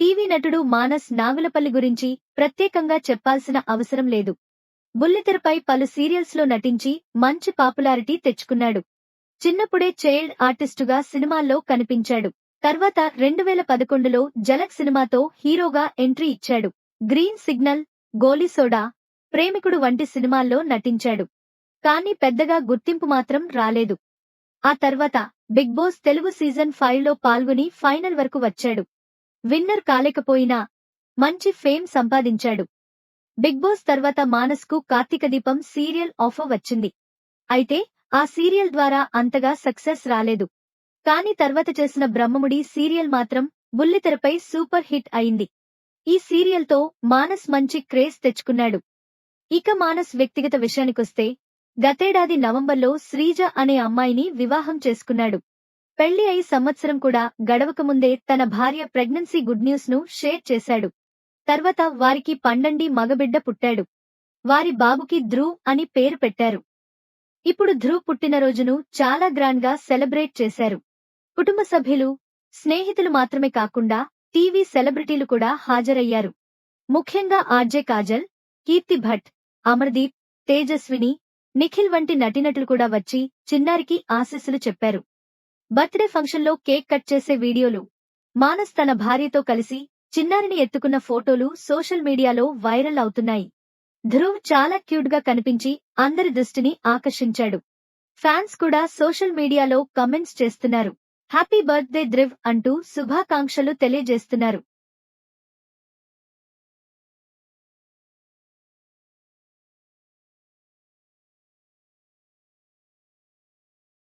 TV నటుడు మానస్ నాగులపల్లి గురించి ప్రత్యేకంగా చెప్పాల్సిన అవసరం లేదు. బుల్లితెరపై పలు సీరియల్స్లో నటించి మంచి పాపులారిటీ తెచ్చుకున్నాడు. చిన్నప్పుడే చైల్డ్ ఆర్టిస్టుగా సినిమాల్లో కనిపించాడు. తర్వాత రెండు వేల పదకొండులో జలక్ సినిమాతో హీరోగా ఎంట్రీ ఇచ్చాడు. గ్రీన్ సిగ్నల్ గోలీ సోడా ప్రేమికుడు వంటి సినిమాల్లో నటించాడు. కానీ పెద్దగా గుర్తింపు మాత్రం రాలేదు. ఆ తర్వాత బిగ్ బాస్ తెలుగు సీజన్ ఫైవ్లో పాల్గొని ఫైనల్ వరకు వచ్చాడు. విన్నర్ కాలేకపోయినా మంచి ఫేమ్ సంపాదించాడు. బిగ్ బాస్ తర్వాత మానస్కు కార్తీక దీపం సీరియల్ ఆఫర్ వచ్చింది. అయితే ఆ సీరియల్ ద్వారా అంతగా సక్సెస్ రాలేదు. కాని తర్వాత చేసిన బ్రహ్మముడి సీరియల్ మాత్రం బుల్లితెరపై సూపర్ హిట్ అయింది. ఈ సీరియల్తో మానస్ మంచి క్రేజ్ తెచ్చుకున్నాడు. ఇక మానస్ వ్యక్తిగత విషయానికొస్తే గతేడాది నవంబర్లో శ్రీజ అనే అమ్మాయిని వివాహం చేసుకున్నాడు. పెళ్ళి అయి సంవత్సరం కూడా గడవకముందే తన భార్య ప్రెగ్నెన్సీ గుడ్ న్యూస్ను షేర్ చేశాడు. తర్వాత వారికి పండండి మగబిడ్డ పుట్టాడు. వారి బాబుకి ధ్రువ్ అని పేరు పెట్టారు. ఇప్పుడు ధ్రువ్ పుట్టినరోజును చాలా గ్రాండ్గా సెలబ్రేట్ చేశారు. కుటుంబ సభ్యులు స్నేహితులు మాత్రమే కాకుండా టీవీ సెలబ్రిటీలు కూడా హాజరయ్యారు. ముఖ్యంగా ఆర్జే కాజల్ కీర్తి భట్ అమర్దీప్ తేజస్విని నిఖిల్ వంటి నటినటులు కూడా వచ్చి చిన్నారికి ఆశీస్సులు చెప్పారు. బర్త్డే ఫంక్షన్లో కేక్ కట్ చేసే వీడియోలు. మానస్ తన భార్యతో కలిసి చిన్నారిని ఎత్తుకున్న ఫోటోలు సోషల్ మీడియాలో వైరల్ అవుతున్నాయి. ధ్రువ్ చాలా క్యూట్గా కనిపించి అందరి దృష్టిని ఆకర్షించాడు. ఫ్యాన్స్ కూడా సోషల్ మీడియాలో కమెంట్స్ చేస్తున్నారు. హ్యాపీ బర్త్డే ధ్రువ్ అంటూ శుభాకాంక్షలు తెలియజేస్తున్నారు.